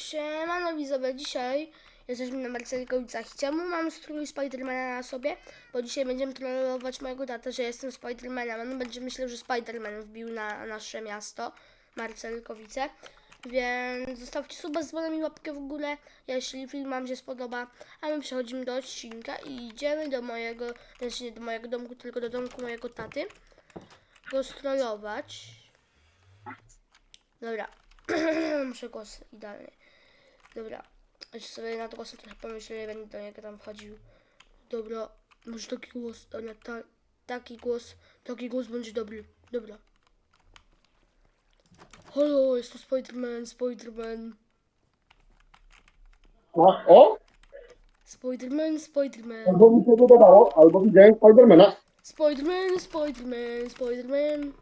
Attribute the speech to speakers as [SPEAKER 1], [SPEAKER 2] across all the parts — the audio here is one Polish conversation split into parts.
[SPEAKER 1] Siemano widzowie, dzisiaj jesteśmy na Marcelikowicach. Czemu mam strój Spidermana na sobie? Bo dzisiaj będziemy trollować mojego tatę, że jestem Spidermanem. On będzie myślał, że Spiderman wbił na nasze miasto, Marcelikowice. Więc zostawcie suba z dzwonem i łapkę w górę, jeśli film wam się spodoba. A my przechodzimy do odcinka i idziemy do mojego, znaczy nie do mojego domku, tylko do domku mojego taty. Go strollować. Dobra. Muszę głos idealny. Dobra. Jeszcze sobie nad głosem trochę pomyślę, będę do niego tam wchodził. Dobra. Może taki głos, ale ta, taki głos, taki głos będzie dobry. Dobra. Halo, jest to Spiderman, Spiderman.
[SPEAKER 2] A, o,
[SPEAKER 1] Spiderman, Spiderman.
[SPEAKER 2] albo mi się wydawało, albo widziałem Spidermana.
[SPEAKER 1] Spiderman, Spiderman, Spiderman.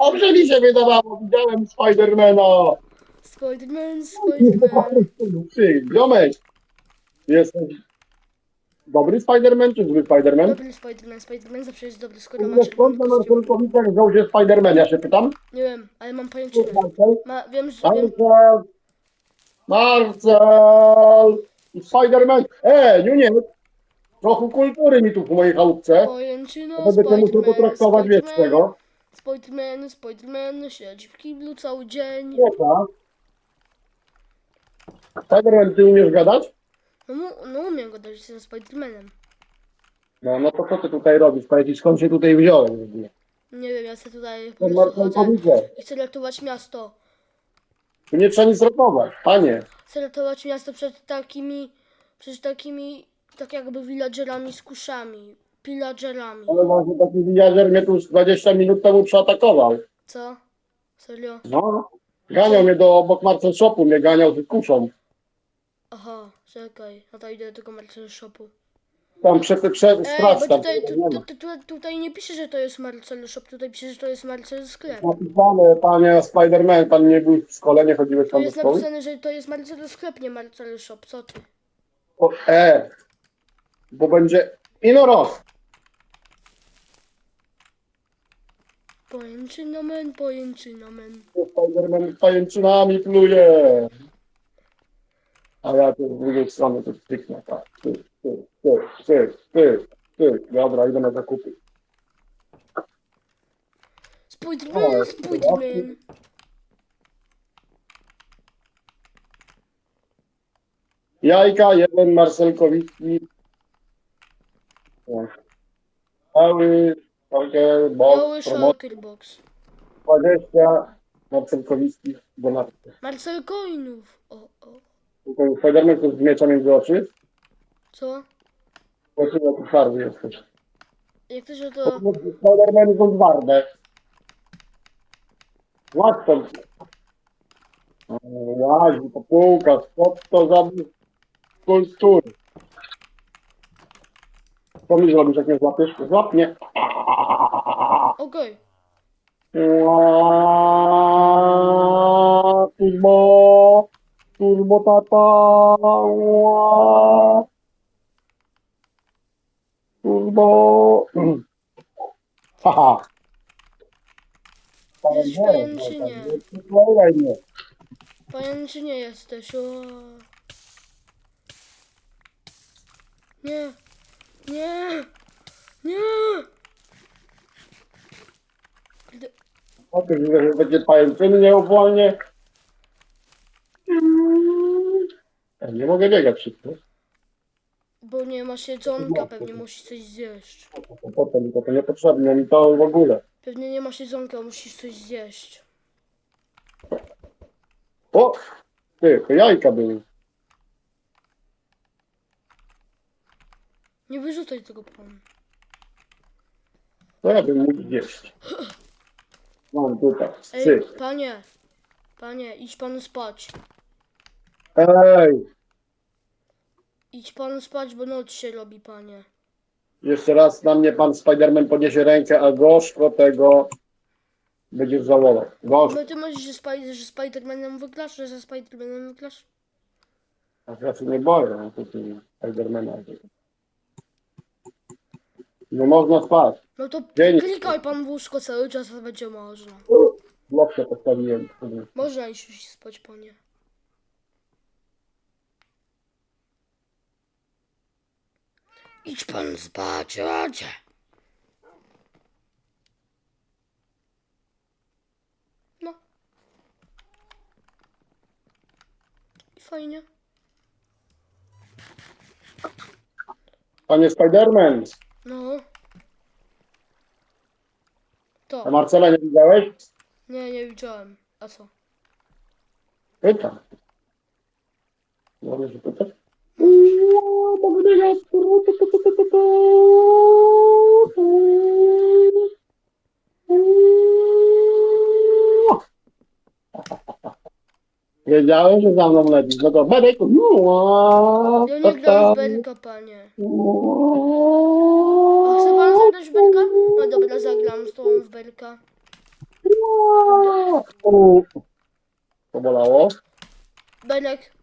[SPEAKER 2] Dobrze mi się wydawało, widziałem Spidermana.
[SPEAKER 1] Spiderman, Spiderman.
[SPEAKER 2] Ty, ziomek, jesteś dobry Spiderman czy zły Spiderman?
[SPEAKER 1] Dobry Spiderman, Spiderman zawsze jest dobry, skoro
[SPEAKER 2] Nie
[SPEAKER 1] ma
[SPEAKER 2] skąd na
[SPEAKER 1] kostium.
[SPEAKER 2] Marcelkowicach wziął się Spiderman, ja się pytam?
[SPEAKER 1] Nie wiem, ale mam pojęcie.
[SPEAKER 2] Marcel,
[SPEAKER 1] Ma, wiem, że wiem,
[SPEAKER 2] Marcel, Marcel i Spiderman. E, nie, nie, trochę kultury mi tu w mojej chałupce.
[SPEAKER 1] pojęczyno,
[SPEAKER 2] Będę cię musiał potraktować, wiesz czego.
[SPEAKER 1] Spiderman, Spiderman, siedzi w kiblu cały dzień.
[SPEAKER 2] Wieta. Spiderman, ty umiesz gadać?
[SPEAKER 1] No, no umiem go dać, jestem Spidermanem.
[SPEAKER 2] No, no to co ty tutaj robisz? Powiedz skąd się tutaj wziąłeś? w ogóle?
[SPEAKER 1] Nie wiem, ja sobie tutaj po
[SPEAKER 2] To
[SPEAKER 1] prostu chodzę i chcę ratować miasto.
[SPEAKER 2] Tu nie trzeba nic ratować, panie.
[SPEAKER 1] Chcę ratować miasto przed takimi, przed takimi, tak jakby villagerami z kuszami. Pillagerami.
[SPEAKER 2] Ale właśnie taki villager mnie tu już 20 minut temu przeatakował.
[SPEAKER 1] Co? Serio?
[SPEAKER 2] No. Ganiał mnie do obok Marcel Shopu, mnie ganiał z kuszą.
[SPEAKER 1] Aha, czekaj, no to idę do tego Marcel Shopu.
[SPEAKER 2] Tam prze, prze,
[SPEAKER 1] Ej,
[SPEAKER 2] sprawdź tam.
[SPEAKER 1] tutaj, tu,
[SPEAKER 2] nie
[SPEAKER 1] tu, tu, tu, tutaj nie pisze, że to jest Marcel Shop, tutaj pisze, że to jest Marcel Sklep.
[SPEAKER 2] Napisane, panie Spiderman, pan nie był w szkole, nie chodziłeś
[SPEAKER 1] Tu
[SPEAKER 2] tam do
[SPEAKER 1] jest
[SPEAKER 2] szkoły?
[SPEAKER 1] napisane, że to jest Marcel Sklep, nie Marcel Shop, co ty?
[SPEAKER 2] O, e, bo będzie inoros.
[SPEAKER 1] Pojęczynomen, pojęczynomen.
[SPEAKER 2] Spiderman pajęczynami pluje. A ja tu z drugiej strony tu styknę, tak. Ty, ty, ty, ty, ty, ty. Dobra, idę na zakupy. O,
[SPEAKER 1] Spiderman.
[SPEAKER 2] Jajka, jeden Marcelkowicki. Takie,
[SPEAKER 1] Biały
[SPEAKER 2] box, promocja,
[SPEAKER 1] Shulker Box.
[SPEAKER 2] 20 Marcelkowicki donaty.
[SPEAKER 1] Marcel Coinów. O, o.
[SPEAKER 2] Tylko Spiderman to z miecza między oczy.
[SPEAKER 1] Co?
[SPEAKER 2] Zobaczymy, jaki twardy jesteś.
[SPEAKER 1] Jak to, że to...
[SPEAKER 2] Spidermany są twarde. Łatwo. Łazi po półkach, co to za kultury. Co mi zrobisz, jak mnie złapiesz? Złap mnie.
[SPEAKER 1] Okej.
[SPEAKER 2] Ła, Turbo, turbo ła. turbo. Haha.
[SPEAKER 1] Jesteś pajęczynie.
[SPEAKER 2] Przyklejaj mnie.
[SPEAKER 1] Pajęczynie jesteś, o. Nie. Nie. Nie. Kurde,
[SPEAKER 2] O ty widzę, że będzie pajęczyny. Ja nie mogę biegać szybko.
[SPEAKER 1] Bo nie masz jedzonka, pewnie musisz coś zjeść.
[SPEAKER 2] Potem to, to niepotrzebne mi to w ogóle.
[SPEAKER 1] Pewnie nie masz jedzonka, musisz coś zjeść.
[SPEAKER 2] O! Ty, to jajka były.
[SPEAKER 1] Nie wyrzucaj tego pan.
[SPEAKER 2] To ja bym mógł zjeść. Mam tutaj.
[SPEAKER 1] Ej,
[SPEAKER 2] Cyk.
[SPEAKER 1] panie. Panie, idź pan spać.
[SPEAKER 2] Ej!
[SPEAKER 1] Idź pan spać, bo noc się robi, panie.
[SPEAKER 2] Jeszcze raz na mnie pan Spiderman podniesie rękę, a gorzko tego będziesz żałował. Gorzko.
[SPEAKER 1] No ty myślisz, że, Spy- że Spidermanem wyklasz, że ze Spidermanem wyklasz?
[SPEAKER 2] A ja się nie boję no, ty Spidermana. No można spać.
[SPEAKER 1] No to
[SPEAKER 2] Dzień.
[SPEAKER 1] klikaj pan w łóżko cały czas, a będzie można.
[SPEAKER 2] Się postawiłem.
[SPEAKER 1] Można iść już spać, panie. Idź pan spać, radzie. No. I fajnie.
[SPEAKER 2] Panie Spiderman,
[SPEAKER 1] No.
[SPEAKER 2] a
[SPEAKER 1] To.
[SPEAKER 2] Marcela nie widziałeś?
[SPEAKER 1] Nie, nie widziałem. A co?
[SPEAKER 2] Pytam. Mogę się pytać? Wiedziałem, że za mną lecisz. No to Berek.
[SPEAKER 1] Ja nie gram w belka, panie. A chce pan zagrać w? No dobra, zagram z tobą w belka.
[SPEAKER 2] To bolało?
[SPEAKER 1] Belek.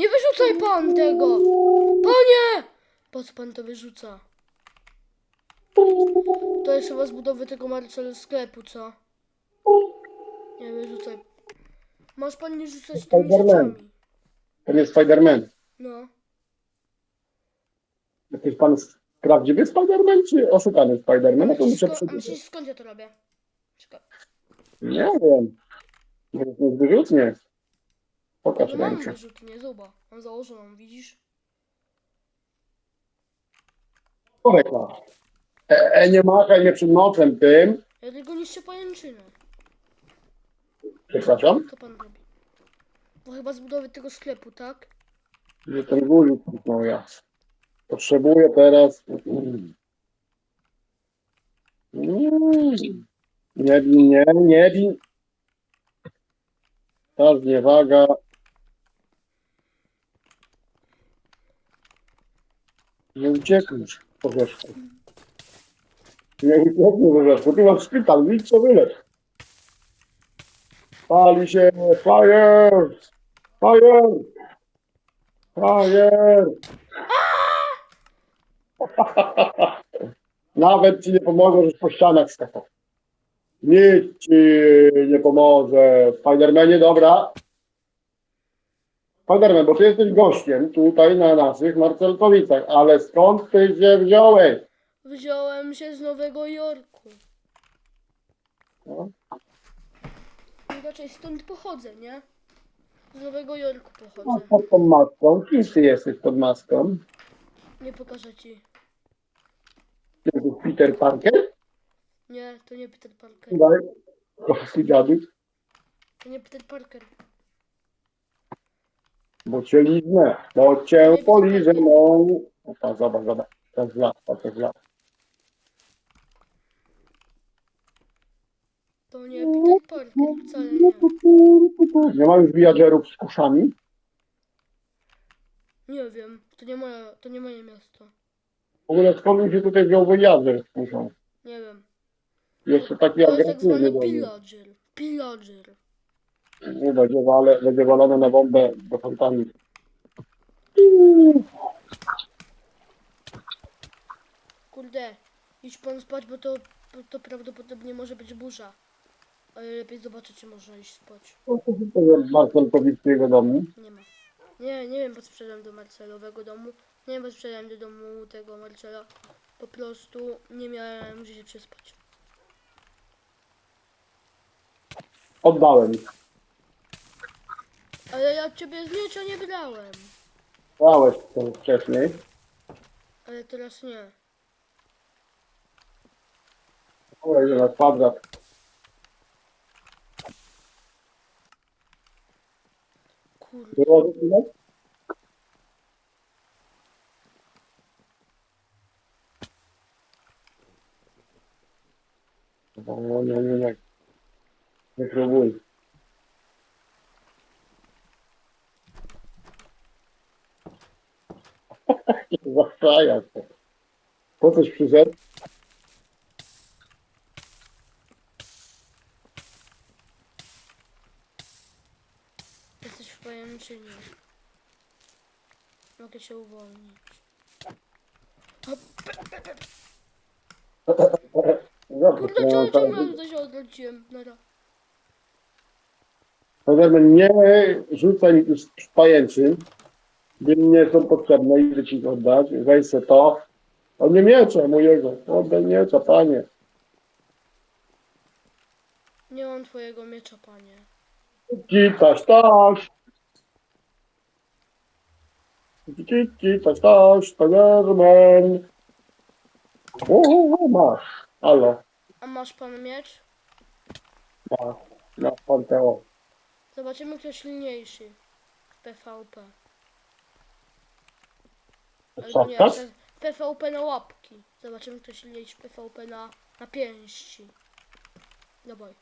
[SPEAKER 1] Nie wyrzucaj pan tego! Panie! Po co pan to wyrzuca? To jest chyba z budowy tego Marcel sklepu, co? Nie wyrzucaj. Masz pan nie rzucać tymi
[SPEAKER 2] Spiderman.
[SPEAKER 1] rzeczami.
[SPEAKER 2] To nie Spiderman.
[SPEAKER 1] No.
[SPEAKER 2] Jesteś pan prawdziwy Spiderman, czy oszukany Spiderman? No to muszę
[SPEAKER 1] Sko- a
[SPEAKER 2] przeczytać.
[SPEAKER 1] myślisz skąd ja to robię? Czekaj.
[SPEAKER 2] Nie wiem. Jest wyrzutnie. Pokaż
[SPEAKER 1] No mam
[SPEAKER 2] rękę.
[SPEAKER 1] wyrzutnię, zuba. Mam założoną, widzisz?
[SPEAKER 2] Korek. E, e, nie machaj mnie przed nosem tym.
[SPEAKER 1] Ja tylko niszczę pajęczynę.
[SPEAKER 2] Przepraszam.
[SPEAKER 1] Co pan robi? Bo chyba z budowy tego sklepu, tak?
[SPEAKER 2] Że ten guzik no ja. Potrzebuję teraz. Mm. Nie nie, nie bij. Ta zniewaga. Nie uciekniesz po wierzchu. Nie uciekniesz po wierzchu. Ty masz szpital, idź co wyleć. Pali się, fire! Fire! Fire! Nawet ci nie pomoże, żeś po ścianach skakał. Nic ci nie pomoże. Spidermanie, dobra. Spiderman, bo ty jesteś gościem tutaj na naszych Marcelkowicach, ale skąd ty się wziąłeś?
[SPEAKER 1] Wziąłem się z Nowego Jorku.
[SPEAKER 2] No.
[SPEAKER 1] Raczej stąd pochodzę, nie? Z Nowego Jorku
[SPEAKER 2] No,
[SPEAKER 1] pochodzę.
[SPEAKER 2] pod tą maską. Kim ty jesteś pod maską?
[SPEAKER 1] Nie pokażę ci.
[SPEAKER 2] Ty jesteś Peter Parker?
[SPEAKER 1] Nie, to nie Peter Parker.
[SPEAKER 2] Daj. Kochany dziadek.
[SPEAKER 1] To nie Peter Parker.
[SPEAKER 2] Bo cię liznę, bo cię poliżę, no. O, ta, zobacz, zobacz. To jest lat, to jest lat.
[SPEAKER 1] To nie Peter Parker, wcale nie.
[SPEAKER 2] Nie ma już villagerów z kuszami?
[SPEAKER 1] Nie wiem, to nie moje, to nie moje miasto.
[SPEAKER 2] W ogóle skąd mi się tutaj wziął villager z kuszą?
[SPEAKER 1] Nie wiem.
[SPEAKER 2] Jeszcze taki
[SPEAKER 1] To jest tak
[SPEAKER 2] agresywny
[SPEAKER 1] zwany
[SPEAKER 2] do mnie.
[SPEAKER 1] pillager. Pillager.
[SPEAKER 2] Nie będzie, wale, będzie walone na bombę do fontani.
[SPEAKER 1] Kurde, idź pan spać, bo to, bo to prawdopodobnie może być burza. Ale lepiej zobaczyć, czy można iść spać.
[SPEAKER 2] To jest Marcelkowickiego domu.
[SPEAKER 1] Nie ma. Nie, nie wiem po co przyszedłem do Marcelowego domu. Nie wiem po co przyszedłem do domu tego Marcela. Po prostu nie miałem gdzie się przespać.
[SPEAKER 2] Oddałem.
[SPEAKER 1] Ale ja od ciebie z miecza nie brałem.
[SPEAKER 2] Dałeś to wcześniej.
[SPEAKER 1] Ale teraz nie.
[SPEAKER 2] Dobra, idę na kwadrat.
[SPEAKER 1] Kurde.
[SPEAKER 2] Było nie, nie, nie. Nie próbuj. Zastraja się. Po coś przyszedł?
[SPEAKER 1] Jesteś w pajęczynie. Mogę cię uwolnić. Kurde, czemu to się odwróciłem? Nara.
[SPEAKER 2] Nie rzucaj nie są potrzebne, idę ci go oddać. Weź se to. On nie miecze mojego. Oddaj miecza, panie.
[SPEAKER 1] Nie mam twojego miecza, panie.
[SPEAKER 2] Kitaś, taś. Kitaś, taś, Spiderman. Uuu, masz. Halo,
[SPEAKER 1] A masz pan miecz?
[SPEAKER 2] masz. Na Panteo.
[SPEAKER 1] Zobaczymy, kto silniejszy. PvP. Albo nie? P- PvP na łapki. Zobaczymy, kto silniejszy PvP na, na pięści. Dawaj.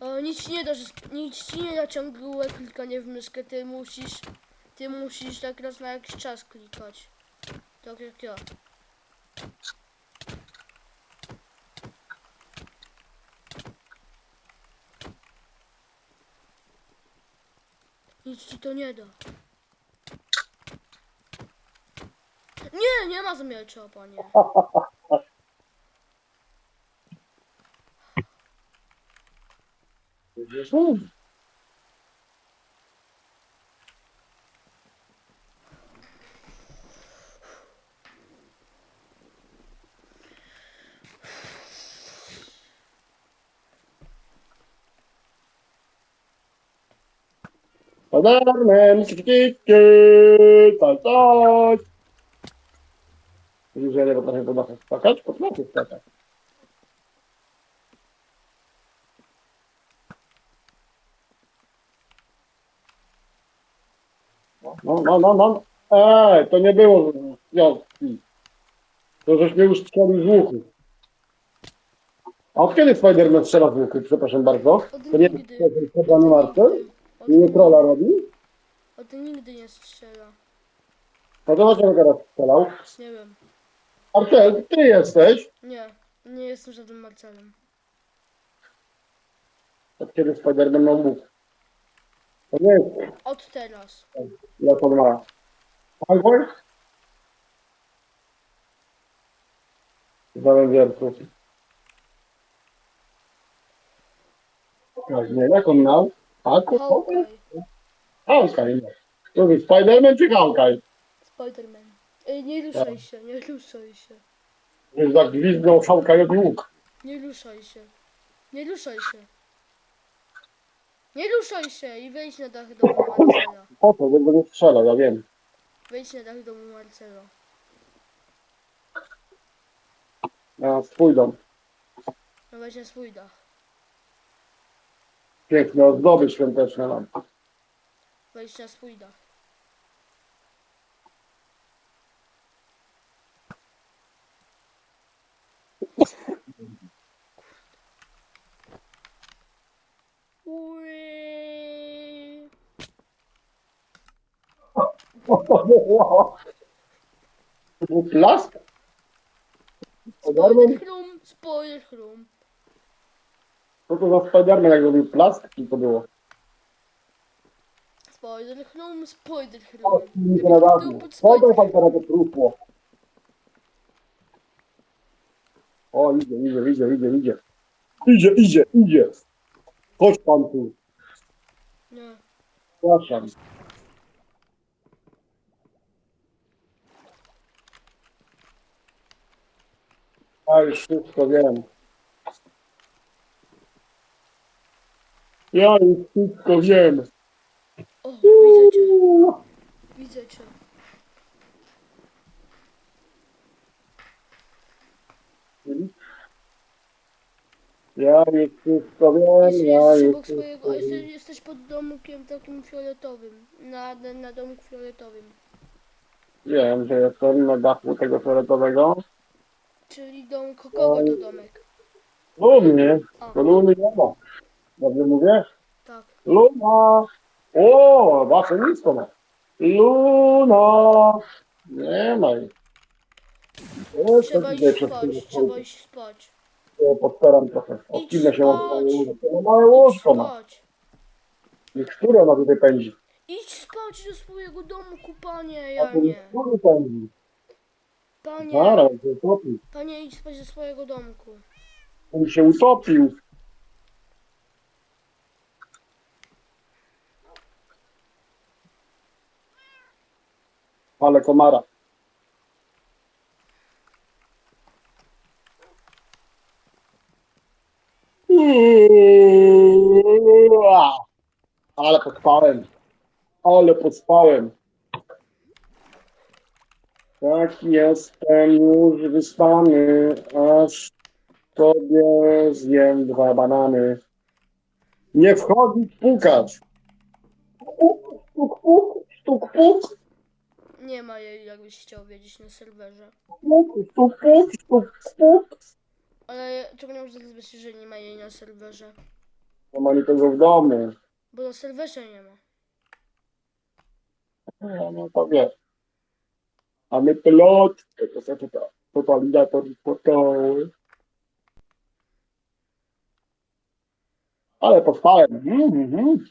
[SPEAKER 1] O, nic ci nie da, że nic ci nie da ciągłe klikanie w myszkę. Ty musisz, ty musisz tak raz na jakiś czas klikać. Tak jak ja. Nic ci to nie da. Nie, nie ma zmiecza, panie.
[SPEAKER 2] Mm. Kiki, tak, tak. Widzisz, że ja nie potrafię po dachach skakać? Potrafię skakać. No, no, no, no. Ej, to nie było wiązki. To żeś mnie ustrzelił z łuku. A od kiedy Spiderman strzela z łuku? Przepraszam bardzo.
[SPEAKER 1] Od
[SPEAKER 2] To nie
[SPEAKER 1] nigdy.
[SPEAKER 2] jest chyba Marcel?
[SPEAKER 1] Od,
[SPEAKER 2] Nie trolla robi?
[SPEAKER 1] od nigdy nie strzela.
[SPEAKER 2] No to dlaczego teraz strzelał?
[SPEAKER 1] Nie wiem.
[SPEAKER 2] Marcel, ty jesteś.
[SPEAKER 1] Nie, nie jestem żadnym Marcelem.
[SPEAKER 2] Od kiedy Spiderman ma łuk? To nie jest
[SPEAKER 1] Od teraz.
[SPEAKER 2] jak on ma. Alboy? Zawędierców. Tak, nie, jak on miał? To
[SPEAKER 1] Hawkeye.
[SPEAKER 2] Hawkeye. To jest Spiderman czy Hawkeye?
[SPEAKER 1] Spiderman. Ej, nie ruszaj się, nie ruszaj się.
[SPEAKER 2] Już tak gwizdnął Hawkeye łuk.
[SPEAKER 1] Nie ruszaj się. Nie ruszaj się. Nie ruszaj się i wejdź na dach domu Marcela.
[SPEAKER 2] Po to, żeby nie strzelał, ja wiem.
[SPEAKER 1] Wejdź na dach domu Marcela.
[SPEAKER 2] Ja swój dom.
[SPEAKER 1] No wejdź na swój dach.
[SPEAKER 2] Piękne ozdoby świąteczne mam.
[SPEAKER 1] Wejdź na swój dach. Ui.
[SPEAKER 2] Plask?
[SPEAKER 1] Spoiler
[SPEAKER 2] Spiderman?
[SPEAKER 1] chrum, spoiler chrum.
[SPEAKER 2] Co to za Spiderman, jak robił plask? Co to było?
[SPEAKER 1] Spoiler chrum, spoiler
[SPEAKER 2] O,
[SPEAKER 1] chrum. Gdyby to był pod
[SPEAKER 2] to
[SPEAKER 1] spoiler
[SPEAKER 2] tam teraz to trupło? O, idzie, idzie, idzie, idzie, idzie. Idzie, idzie, idzie. Chodź pan tu.
[SPEAKER 1] Nie.
[SPEAKER 2] Przepraszam. Ja już wszystko wiem. Ja już wszystko wiem.
[SPEAKER 1] O, widzę cię, widzę cię.
[SPEAKER 2] Ja już wszystko wiem,
[SPEAKER 1] Jesteś,
[SPEAKER 2] ja
[SPEAKER 1] obok
[SPEAKER 2] wszystko
[SPEAKER 1] swojego, jesteś, jesteś pod domkiem takim fioletowym. Na, na, na domku fioletowym.
[SPEAKER 2] Wiem, że jestem na dachu tego fioletowego.
[SPEAKER 1] Czyli dom, kogo to domek?
[SPEAKER 2] U mnie,
[SPEAKER 1] A,
[SPEAKER 2] to Luny nie ma. Dobrze mówię?
[SPEAKER 1] tak.
[SPEAKER 2] Luna! O, wasze nisko ma. Luna! Nie ma jej.
[SPEAKER 1] Trzeba iść spać, trzeba iść spać.
[SPEAKER 2] To Postaram trochę. Odcinę się
[SPEAKER 1] spać.
[SPEAKER 2] od łóżko. To małe łóżko ma.
[SPEAKER 1] spać.
[SPEAKER 2] Które ona tutaj pędzi?
[SPEAKER 1] Idź spać do swojego domku, panie,
[SPEAKER 2] A
[SPEAKER 1] ja
[SPEAKER 2] tu
[SPEAKER 1] nie.
[SPEAKER 2] który pędzi?
[SPEAKER 1] Panie,
[SPEAKER 2] się utopił.
[SPEAKER 1] panie, idź spać do swojego domku.
[SPEAKER 2] On się utopił. Ale komara. Ale pospałem. Ale pospałem. Tak jestem już wyspany, aż sobie zjem dwa banany. Nie wchodzić, pukać. Puk, puk, puk, stuk, puk,
[SPEAKER 1] Nie ma jej, jakbyś chciał wiedzieć na serwerze.
[SPEAKER 2] puk, stuk, puk, stuk, puk.
[SPEAKER 1] Ale czego nie można zrobić, że nie ma jej na serwerze?
[SPEAKER 2] Nie ma nikogo w domu.
[SPEAKER 1] Bo na serwerze nie ma.
[SPEAKER 2] No, no to wie. A my pilot, to to to to totalizator potoły. Ale pospałem. Mhm, mhm.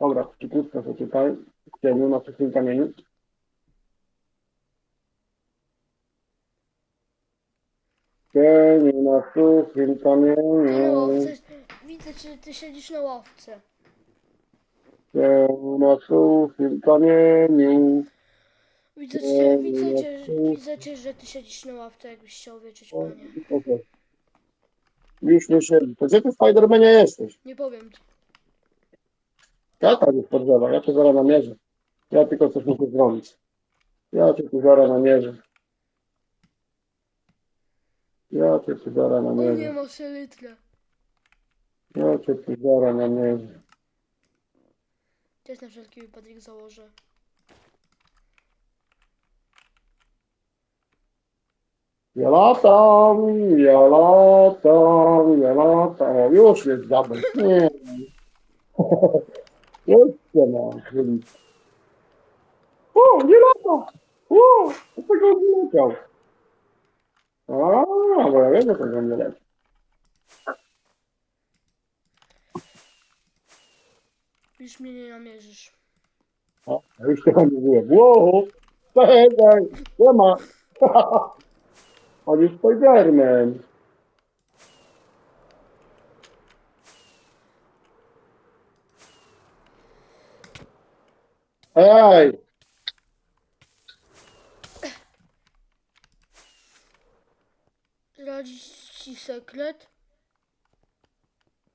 [SPEAKER 2] Dobra, szybko przeczytaj. Chciałbym na wszystkim kamieniu. Cieniu na suchym
[SPEAKER 1] łowce,
[SPEAKER 2] kamieniu.
[SPEAKER 1] widzę, czy ty siedzisz na łowce.
[SPEAKER 2] Cieniu na suchym kamieniu.
[SPEAKER 1] Widzę cię, widzę cię, widzę cię, że ty siedzisz na ławce, jakbyś chciał wiedzieć, panie.
[SPEAKER 2] Już nie siedzi. To gdzie ty w Spidermanie jesteś?
[SPEAKER 1] Nie powiem ci.
[SPEAKER 2] Ja tak już podgrzewa, ja cię zaraz namierzę. Ja tylko coś muszę zrobić. Ja cię tu zaraz namierzę. Ja cię tu zaraz
[SPEAKER 1] O nie
[SPEAKER 2] namierzę.
[SPEAKER 1] ma selitra.
[SPEAKER 2] Ja cię tu zaraz namierzę.
[SPEAKER 1] Też na wszelki wypadek założę.
[SPEAKER 2] Ja latam, ja latam, ja latam. O, już jest zabel. Nie. Jeszcze mam. O, nie lata. O, dlaczego on nie leciał? A, bo ja wiem, że tego nie leci.
[SPEAKER 1] Już mnie nie namierzysz.
[SPEAKER 2] O, ja już tego nie mówiłem. Wow, czekaj, nie ma. On jest Spiderman. Ej,
[SPEAKER 1] Zdradzić ci sekret?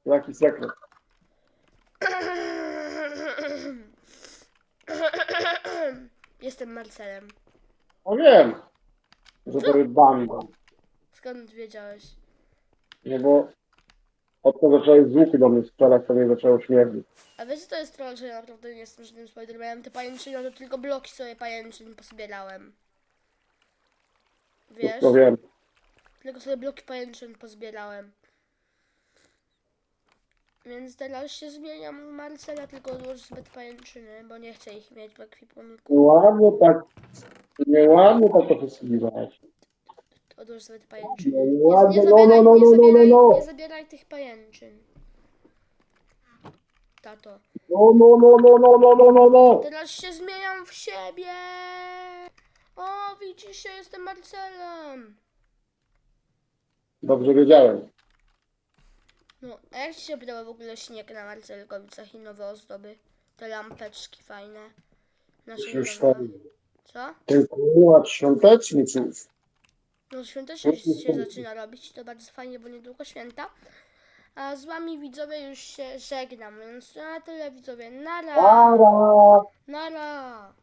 [SPEAKER 2] jaki sekret?
[SPEAKER 1] Jestem Marcelem.
[SPEAKER 2] No wiem, że to jest banda.
[SPEAKER 1] Skąd wiedziałeś?
[SPEAKER 2] No bo od tego zaczęły z łuku do mnie strzelać, to mnie zaczęło śmierdzić.
[SPEAKER 1] A wiesz, to jest troll, że ja naprawdę nie jestem żadnym Spidermanem? Te pajęczyny to tylko bloki sobie pajęczyn pozbierałem. Wiesz?
[SPEAKER 2] Wszystko wiem.
[SPEAKER 1] Tylko sobie bloki pajęczyn pozbierałem. Więc teraz się zmieniam w Marcela, tylko sobie te pajęczyny, bo nie chcę ich mieć w ekwipunku.
[SPEAKER 2] Nieładnie tak, nieładnie tak to
[SPEAKER 1] sobie te pajęczyny.
[SPEAKER 2] No
[SPEAKER 1] Nie, nie,
[SPEAKER 2] ładnie, no,
[SPEAKER 1] zabieraj,
[SPEAKER 2] no, no,
[SPEAKER 1] nie, zabieraj, nie zabieraj tych pajęczyn. Tato.
[SPEAKER 2] No, no, no, no, no, no, no, no, no.
[SPEAKER 1] Teraz się zmieniam w siebie! O, widzisz, ja jestem Marcelem!
[SPEAKER 2] Dobrze wiedziałem.
[SPEAKER 1] No, a jak ci się podoba w ogóle śnieg na Marcelkowicach i nowe ozdoby? Te lampeczki fajne. Nasze
[SPEAKER 2] Już
[SPEAKER 1] nowe.
[SPEAKER 2] fajnie.
[SPEAKER 1] Co?
[SPEAKER 2] Ten klimat świąteczny cóż.
[SPEAKER 1] No świątecznie się zaczyna robić, to bardzo fajnie, bo niedługo święta. A z wami widzowie już się żegnam, więc na tyle widzowie. Nara!
[SPEAKER 2] Para!
[SPEAKER 1] Nara!